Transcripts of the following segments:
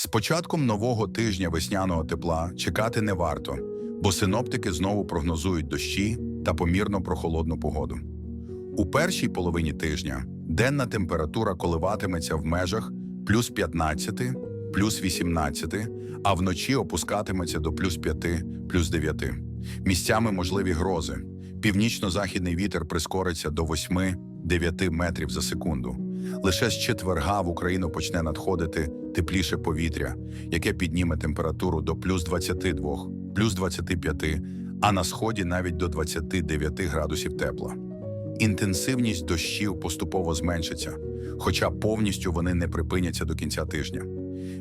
З початком нового тижня весняного тепла чекати не варто, бо синоптики знову прогнозують дощі та помірно прохолодну погоду. У першій половині тижня денна температура коливатиметься в межах плюс 15, плюс 18, а вночі опускатиметься до плюс 5, плюс 9. Місцями можливі грози. Північно-західний вітер прискориться до 8-9 метрів за секунду. Лише з четверга в Україну почне надходити тепліше повітря, яке підніме температуру до плюс 22, плюс 25, а на сході навіть до 29 градусів тепла. Інтенсивність дощів поступово зменшиться, хоча повністю вони не припиняться до кінця тижня.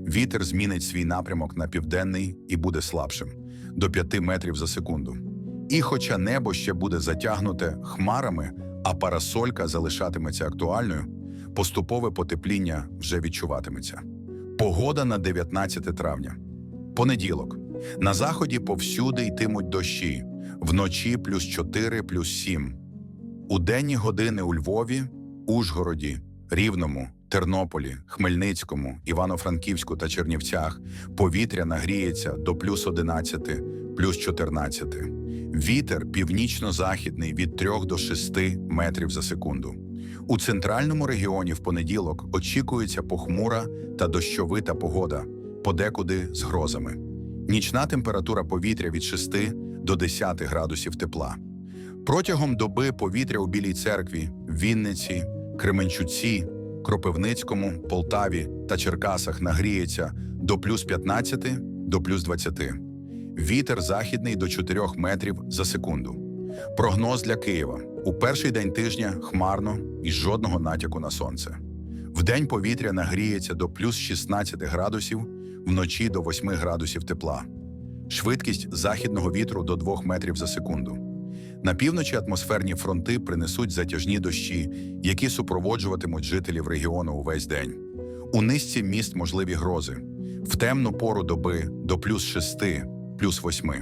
Вітер змінить свій напрямок на південний і буде слабшим до 5 метрів за секунду. І хоча небо ще буде затягнуте хмарами, а парасолька залишатиметься актуальною, поступове потепління вже відчуватиметься. Погода на 19 травня. Понеділок. На заході повсюди йтимуть дощі, вночі плюс 4, плюс 7. У денні години у Львові, Ужгороді, Рівному, Тернополі, Хмельницькому, Івано-Франківську та Чернівцях повітря нагріється до плюс 11, плюс 14. Вітер північно-західний від 3 до 6 метрів за секунду. У центральному регіоні в понеділок очікується похмура та дощовита погода, подекуди з грозами. Нічна температура повітря від 6 до 10 градусів тепла. Протягом доби повітря у Білій церкві, Вінниці, Кременчуці, Кропивницькому, Полтаві та Черкасах нагріється до плюс 15 до плюс 20. Вітер західний до 4 метрів за секунду. Прогноз для Києва. У перший день тижня хмарно і жодного натяку на сонце. Вдень повітря нагріється до плюс 16 градусів, вночі до 8 градусів тепла. Швидкість західного вітру до 2 метрів за секунду. На півночі атмосферні фронти принесуть затяжні дощі, які супроводжуватимуть жителів регіону увесь день. У низці міст можливі грози. В темну пору доби до плюс 6, плюс 8.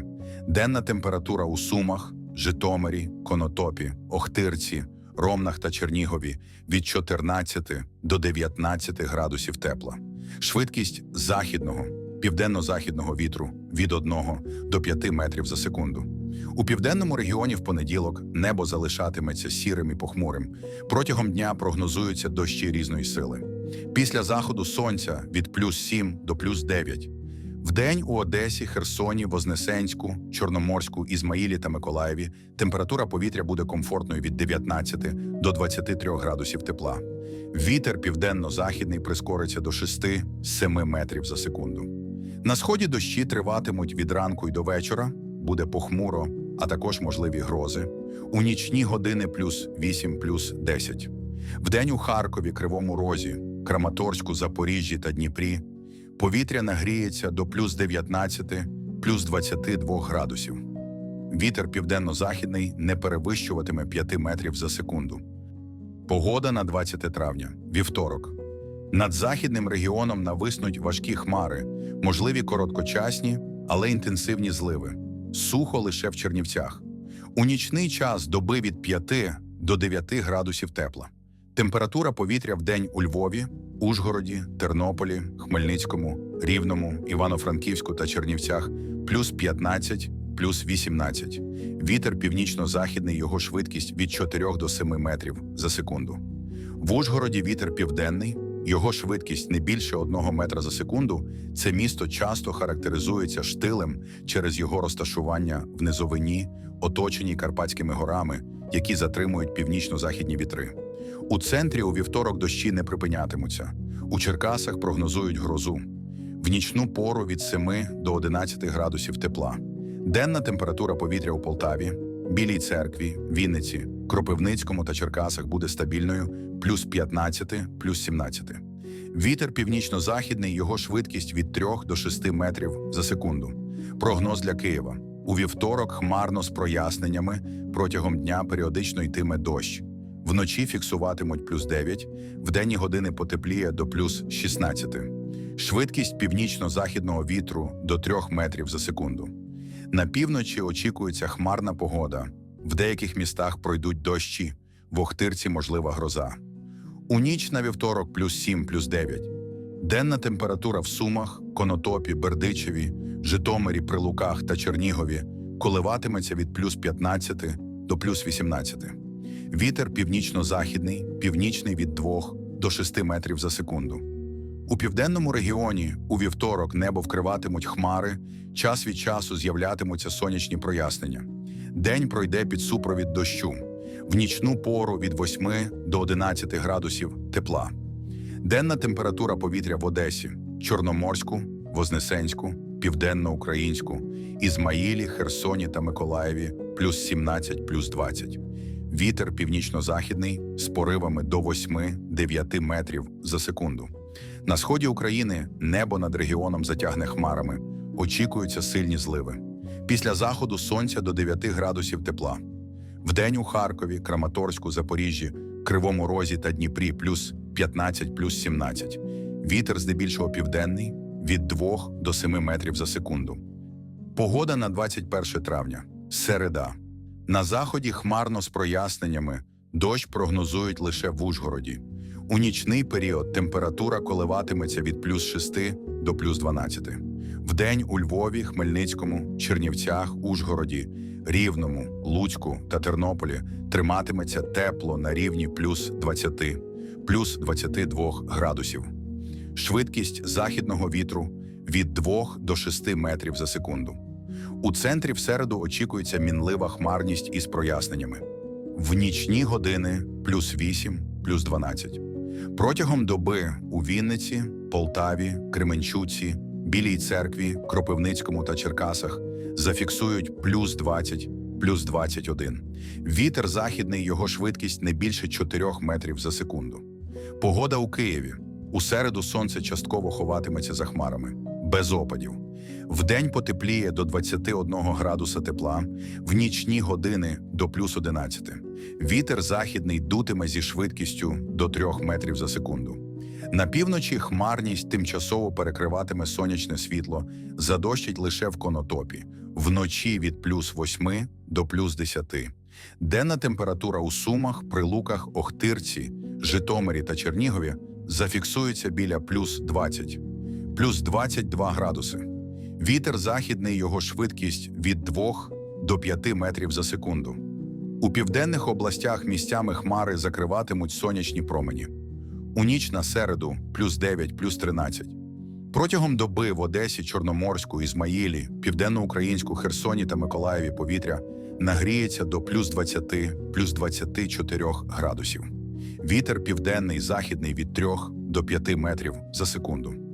Денна температура у Сумах, Житомирі, Конотопі, Охтирці, Ромнах та Чернігові від 14 до 19 градусів тепла. Швидкість західного, південно-західного вітру від 1 до 5 метрів за секунду. У південному регіоні в понеділок небо залишатиметься сірим і похмурим. Протягом дня прогнозуються дощі різної сили. Після заходу сонця від плюс 7 до плюс 9. Вдень у Одесі, Херсоні, Вознесенську, Чорноморську, Ізмаїлі та Миколаєві температура повітря буде комфортною від 19 до 23 градусів тепла. Вітер південно-західний прискориться до 6-7 метрів за секунду. На сході дощі триватимуть від ранку й до вечора, буде похмуро, а також можливі грози. У нічні години плюс 8, плюс 10. Вдень у Харкові, Кривому Розі, Краматорську, Запоріжжі та Дніпрі повітря нагріється до плюс 19, плюс 22 градусів. Вітер південно-західний не перевищуватиме 5 метрів за секунду. Погода на 20 травня, вівторок. Над західним регіоном нависнуть важкі хмари, можливі короткочасні, але інтенсивні зливи. Сухо лише в Чернівцях. У нічний час доби від 5 до 9 градусів тепла. Температура повітря в день у Львові, Ужгороді, Тернополі, Хмельницькому, Рівному, Івано-Франківську та Чернівцях плюс 15, плюс 18. Вітер північно-західний, його швидкість від 4 до 7 метрів за секунду. В Ужгороді вітер південний, його швидкість не більше 1 метра за секунду. Це місто часто характеризується штилем через його розташування в низовині, оточеній Карпатськими горами, які затримують північно-західні вітри. У центрі у вівторок дощі не припинятимуться. У Черкасах прогнозують грозу. В нічну пору від 7 до 11 градусів тепла. Денна температура повітря у Полтаві, Білій церкві, Вінниці, Кропивницькому та Черкасах буде стабільною плюс 15, плюс 17. Вітер північно-західний, його швидкість від 3 до 6 метрів за секунду. Прогноз для Києва. У вівторок хмарно з проясненнями протягом дня періодично йтиме дощ. Вночі фіксуватимуть плюс 9, в денні години потепліє до плюс 16. Швидкість північно-західного вітру до 3 метрів за секунду. На півночі очікується хмарна погода. В деяких містах пройдуть дощі, в Охтирці можлива гроза. У ніч на вівторок плюс 7, плюс 9. Денна температура в Сумах, Конотопі, Бердичеві, Житомирі, Прилуках та Чернігові коливатиметься від плюс 15 до плюс 18. Вітер північно-західний, північний від 2 до 6 метрів за секунду. У південному регіоні у вівторок небо вкриватимуть хмари, час від часу з'являтимуться сонячні прояснення. День пройде під супровід дощу, в нічну пору від 8 до 11 градусів тепла. Денна температура повітря в Одесі, Чорноморську, Вознесенську, Південно-Українську, Ізмаїлі, Херсоні та Миколаєві плюс 17, плюс 20. Вітер північно-західний з поривами до 8-9 метрів за секунду. На сході України небо над регіоном затягне хмарами, очікуються сильні зливи. Після заходу сонця до 9 градусів тепла. Вдень у Харкові, Краматорську, Запоріжжі, Кривому Розі та Дніпрі плюс 15, плюс 17. Вітер здебільшого південний від 2 до 7 метрів за секунду. Погода на 21 травня. Середа. На заході хмарно з проясненнями. Дощ прогнозують лише в Ужгороді. У нічний період температура коливатиметься від плюс 6 до плюс 12. Вдень у Львові, Хмельницькому, Чернівцях, Ужгороді, Рівному, Луцьку та Тернополі триматиметься тепло на рівні плюс 20, плюс 22 градусів. Швидкість західного вітру від 2 до 6 метрів за секунду. У центрі в середу очікується мінлива хмарність із проясненнями. В нічні години плюс 8, плюс 12. Протягом доби у Вінниці, Полтаві, Кременчуці, Білій церкві, Кропивницькому та Черкасах зафіксують плюс 20, плюс 21. Вітер західний, його швидкість не більше 4 метрів за секунду. Погода у Києві. У середу сонце частково ховатиметься за хмарами, без опадів. Вдень потепліє до 21 градуса тепла, в нічні години до плюс 11. Вітер західний дутиме зі швидкістю до 3 метрів за секунду. На півночі хмарність тимчасово перекриватиме сонячне світло, задощить лише в конотопі, вночі від плюс 8 до плюс 10. Денна температура у Сумах, Прилуках, Охтирці, Житомирі та Чернігові зафіксується біля плюс 20, плюс 22 градуси. Вітер західний, його швидкість від 2 до 5 метрів за секунду. У південних областях місцями хмари закриватимуть сонячні промені. У ніч на середу плюс 9, плюс 13. Протягом доби в Одесі, Чорноморську, Ізмаїлі, Південноукраїнську, Херсоні та Миколаєві повітря нагріється до плюс 20, плюс 24 градусів. Вітер південний, західний від 3 до 5 метрів за секунду.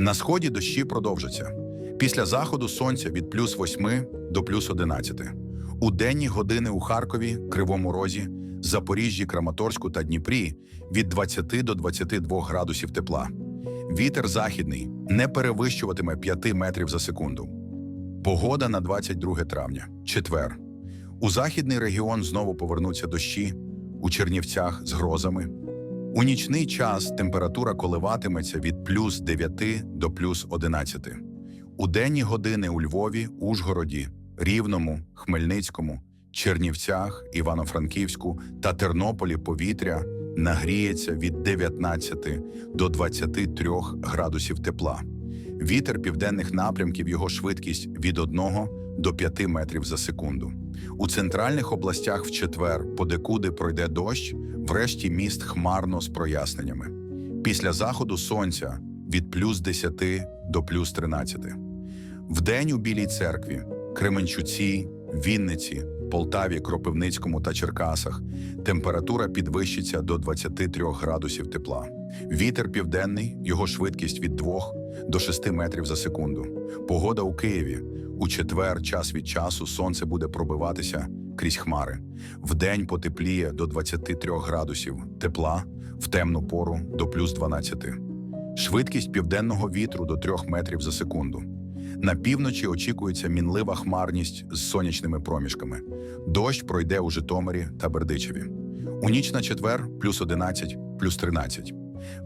На сході дощі продовжаться. Після заходу сонця від плюс 8 до плюс 11. У денні години у Харкові, Кривому Розі, Запоріжжі, Краматорську та Дніпрі від 20 до 22 градусів тепла. Вітер західний не перевищуватиме 5 метрів за секунду. Погода на 22 травня, четвер. У західний регіон знову повернуться дощі, у Чернівцях з грозами. У нічний час температура коливатиметься від плюс 9 до плюс 11. У денні години у Львові, Ужгороді, Рівному, Хмельницькому, Чернівцях, Івано-Франківську та Тернополі повітря нагріється від 19 до 23 градусів тепла. Вітер південних напрямків його швидкість від 1 до 5 метрів за секунду. У центральних областях в четвер подекуди пройде дощ, врешті міст хмарно з проясненнями. Після заходу сонця від плюс 10 до плюс 13. Вдень у Білій церкві, Кременчуці, Вінниці, Полтаві, Кропивницькому та Черкасах температура підвищиться до 23 градусів тепла. Вітер південний, його швидкість від 2 до 6 метрів за секунду. Погода у Києві. У четвер, час від часу, сонце буде пробиватися крізь хмари. Вдень потепліє до 23 градусів тепла, в темну пору до плюс 12. Швидкість південного вітру до 3 метрів за секунду. На півночі очікується мінлива хмарність з сонячними проміжками. Дощ пройде у Житомирі та Бердичеві. У ніч на четвер плюс 11, плюс 13.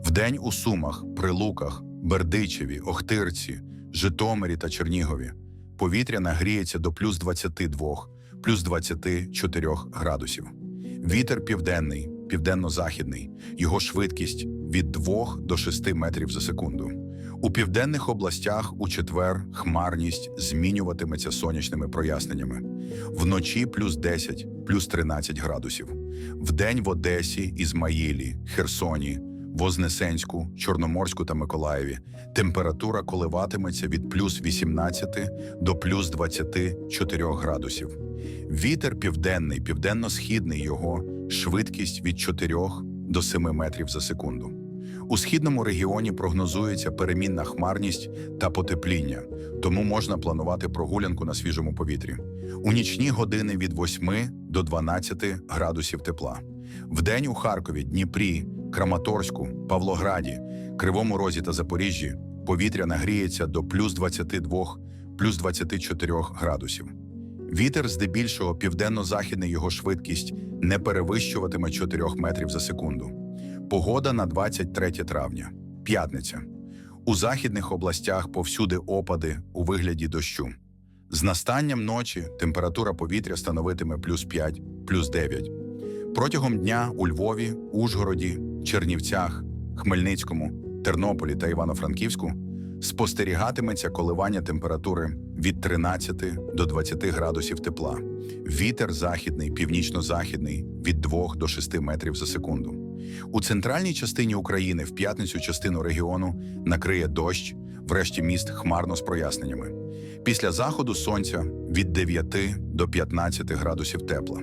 Вдень у Сумах, Прилуках, Бердичеві, Охтирці, Житомирі та Чернігові. Повітря нагріється до плюс 22, плюс 24 градусів. Вітер південний, південно-західний, його швидкість від 2 до 6 метрів за секунду. У південних областях у четвер хмарність змінюватиметься сонячними проясненнями. Вночі плюс 10, плюс 13 градусів. Вдень в Одесі, Ізмаїлі, Херсоні, Вознесенську, Чорноморську та Миколаєві температура коливатиметься від плюс 18 до плюс 24 градусів. Вітер південний, південно-східний його швидкість від 4 до 7 метрів за секунду. У східному регіоні прогнозується перемінна хмарність та потепління, тому можна планувати прогулянку на свіжому повітрі. У нічні години від 8 до 12 градусів тепла. Вдень у Харкові, Дніпрі, Краматорську, Павлограді, Кривому Розі та Запоріжжі повітря нагріється до плюс 22, плюс 24 градусів. Вітер здебільшого південно-західний його швидкість не перевищуватиме 4 метрів за секунду. Погода на 23 травня. П'ятниця. У західних областях повсюди опади у вигляді дощу. З настанням ночі температура повітря становитиме плюс 5, плюс 9. Протягом дня у Львові, Ужгороді, Чернівцях, Хмельницькому, Тернополі та Івано-Франківську спостерігатиметься коливання температури від 13 до 20 градусів тепла. Вітер західний, північно-західний від 2 до 6 метрів за секунду. У центральній частині України в п'ятницю частину регіону накриє дощ, врешті міст хмарно з проясненнями. Після заходу сонця від 9 до 15 градусів тепла.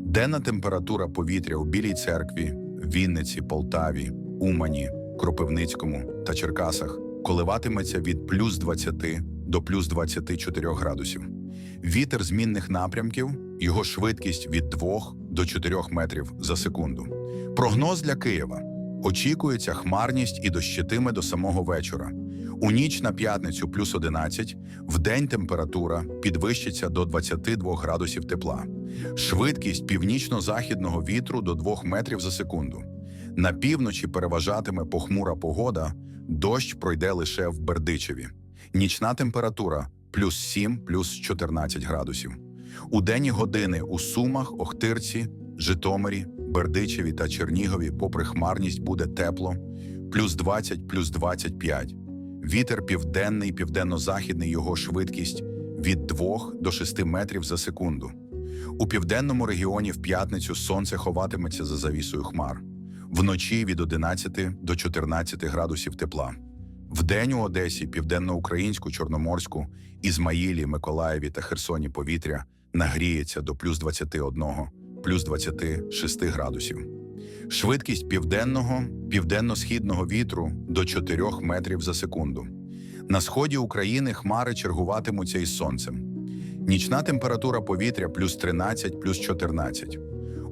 Денна температура повітря у Білій церкві, Вінниці, Полтаві, Умані, Кропивницькому та Черкасах коливатиметься від плюс 20 до плюс 24 градусів. Вітер змінних напрямків, його швидкість від 2 до 4 метрів за секунду. Прогноз для Києва. Очікується хмарність і дощитиме до самого вечора. У ніч на п'ятницю плюс 11, в день температура підвищиться до 22 градусів тепла. Швидкість північно-західного вітру до 2 метрів за секунду. На півночі переважатиме похмура погода, дощ пройде лише в Бердичеві. Нічна температура плюс 7, плюс 14 градусів. У денні години у Сумах, Охтирці, Житомирі, Бердичеві та Чернігові, попри хмарність, буде тепло, плюс 20, плюс 25. Вітер південний, південно-західний, його швидкість від 2 до 6 метрів за секунду. У південному регіоні в п'ятницю сонце ховатиметься за завісою хмар. Вночі від 11 до 14 градусів тепла. Вдень у Одесі, південноукраїнську, Чорноморську, Ізмаїлі, Миколаєві та Херсоні повітря нагріється до плюс 21, плюс 26 градусів. Швидкість південного, південно-східного вітру до 4 метрів за секунду. На сході України хмари чергуватимуться із сонцем. Нічна температура повітря плюс 13, плюс 14.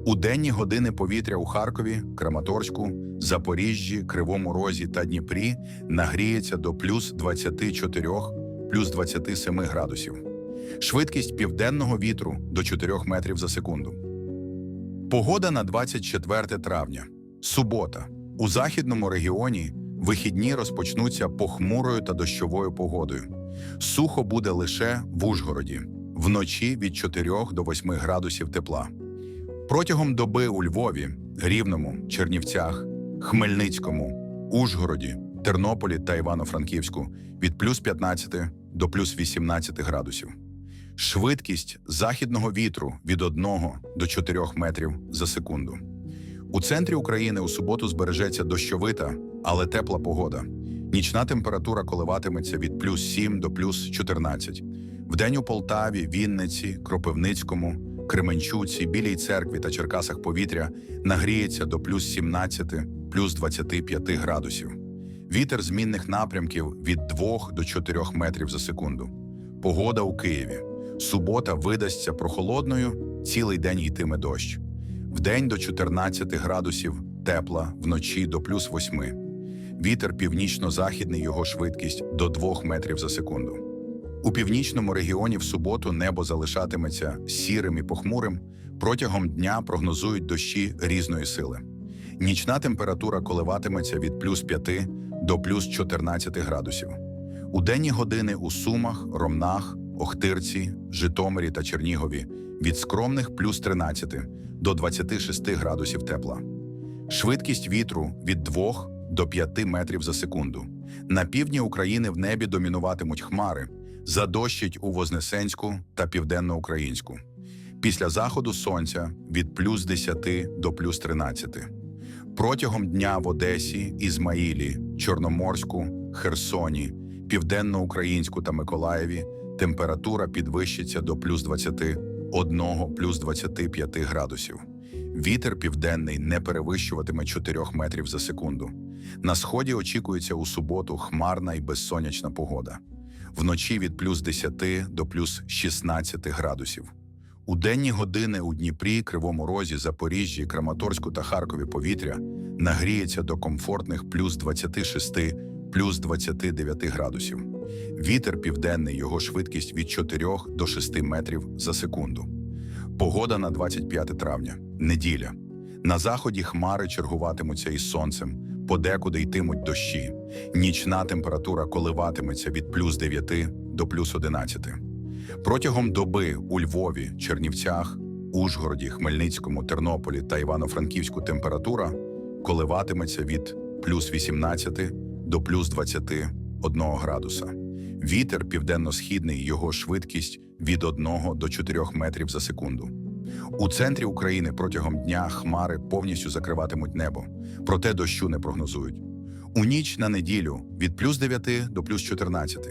У денні години повітря у Харкові, Краматорську, Запоріжжі, Кривому Розі та Дніпрі нагріється до плюс 24, плюс 27 градусів. Швидкість південного вітру до 4 метрів за секунду. Погода на 24 травня. Субота. У західному регіоні вихідні розпочнуться похмурою та дощовою погодою. Сухо буде лише в Ужгороді, вночі від 4 до 8 градусів тепла. Протягом доби у Львові, Рівному, Чернівцях, Хмельницькому, Ужгороді, Тернополі та Івано-Франківську від плюс 15 до плюс 18 градусів. Швидкість західного вітру від 1 до 4 метрів за секунду. У центрі України у суботу збережеться дощовита, але тепла погода. Нічна температура коливатиметься від плюс 7 до плюс 14. Вдень у Полтаві, Вінниці, Кропивницькому, Кременчуці, Білій церкві та Черкасах повітря нагріється до плюс 17, плюс 25 градусів. Вітер змінних напрямків від 2 до 4 метрів за секунду. Погода у Києві. Субота видасться прохолодною, цілий день йтиме дощ. Вдень до 14 градусів тепла, вночі до плюс 8. Вітер північно-західний, його швидкість до 2 метрів за секунду. У північному регіоні в суботу небо залишатиметься сірим і похмурим. Протягом дня прогнозують дощі різної сили. Нічна температура коливатиметься від плюс 5 до плюс 14 градусів. У денні години у Сумах, Ромнах, Охтирці, Житомирі та Чернігові від скромних плюс 13 до 26 градусів тепла. Швидкість вітру від 2 до 5 метрів за секунду. На півдні України в небі домінуватимуть хмари, задощить у Вознесенську та Південноукраїнську. Після заходу сонця від плюс 10 до плюс 13. Протягом дня в Одесі, Ізмаїлі, Чорноморську, Херсоні, Південноукраїнську та Миколаєві температура підвищиться до плюс 21, плюс 25 градусів. Вітер південний не перевищуватиме 4 метрів за секунду. На сході очікується у суботу хмарна і безсонячна погода. Вночі від плюс 10 до плюс 16 градусів. У денні години у Дніпрі, Кривому Розі, Запоріжжі, Краматорську та Харкові повітря нагріється до комфортних плюс 26, плюс 29 градусів. Вітер південний, його швидкість від 4 до 6 метрів за секунду. Погода на 25 травня, неділя. На заході хмари чергуватимуться із сонцем, подекуди йтимуть дощі. Нічна температура коливатиметься від плюс 9 до плюс 11. Протягом доби у Львові, Чернівцях, Ужгороді, Хмельницькому, Тернополі та Івано-Франківську температура коливатиметься від плюс 18 до плюс 21 градуса. Вітер південно-східний, його швидкість від 1 до 4 метрів за секунду. У центрі України протягом дня хмари повністю закриватимуть небо, проте дощу не прогнозують. У ніч на неділю від плюс 9 до плюс 14.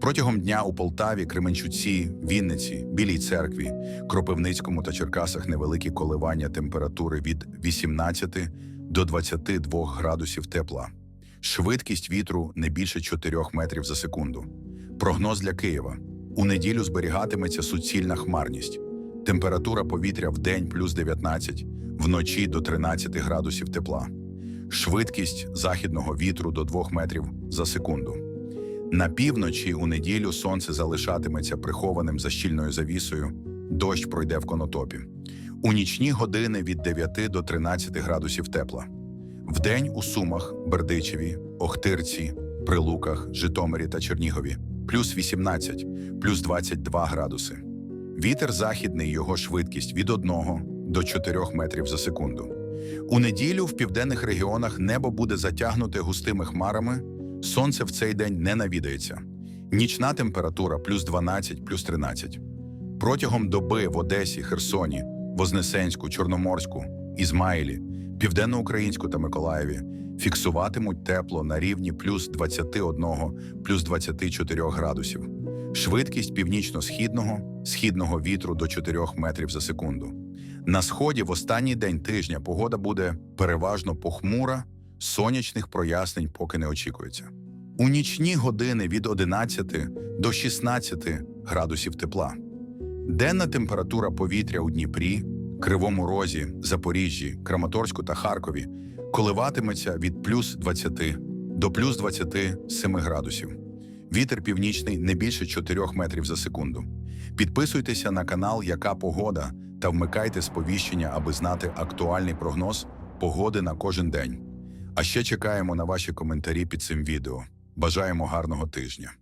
Протягом дня у Полтаві, Кременчуці, Вінниці, Білій церкві, Кропивницькому та Черкасах невеликі коливання температури від 18 до 22 градусів тепла. Швидкість вітру не більше 4 метрів за секунду. Прогноз для Києва. У неділю зберігатиметься суцільна хмарність. Температура повітря в день плюс 19, вночі до 13 градусів тепла. Швидкість західного вітру до 2 метрів за секунду. На півночі у неділю сонце залишатиметься прихованим за щільною завісою, дощ пройде в конотопі. У нічні години від 9 до 13 градусів тепла. Вдень у Сумах, Бердичеві, Охтирці, Прилуках, Житомирі та Чернігові плюс 18, плюс 22 градуси. Вітер західний, його швидкість від 1 до 4 метрів за секунду. У неділю в південних регіонах небо буде затягнуте густими хмарами, сонце в цей день не навідається. Нічна температура плюс 12, плюс 13. Протягом доби в Одесі, Херсоні, Вознесенську, Чорноморську, Ізмаїлі, Південноукраїнську та Миколаєві фіксуватимуть тепло на рівні плюс 21, плюс 24 градусів. Швидкість північно-східного, східного вітру до 4 метрів за секунду. На сході в останній день тижня погода буде переважно похмура, сонячних прояснень поки не очікується. У нічні години від 11 до 16 градусів тепла. Денна температура повітря у Дніпрі, Кривому Розі, Запоріжжі, Краматорську та Харкові коливатиметься від плюс 20 до плюс 27 градусів. Вітер північний не більше 4 метрів за секунду. Підписуйтеся на канал Яка погода та вмикайте сповіщення, аби знати актуальний прогноз погоди на кожен день. А ще чекаємо на ваші коментарі під цим відео. Бажаємо гарного тижня!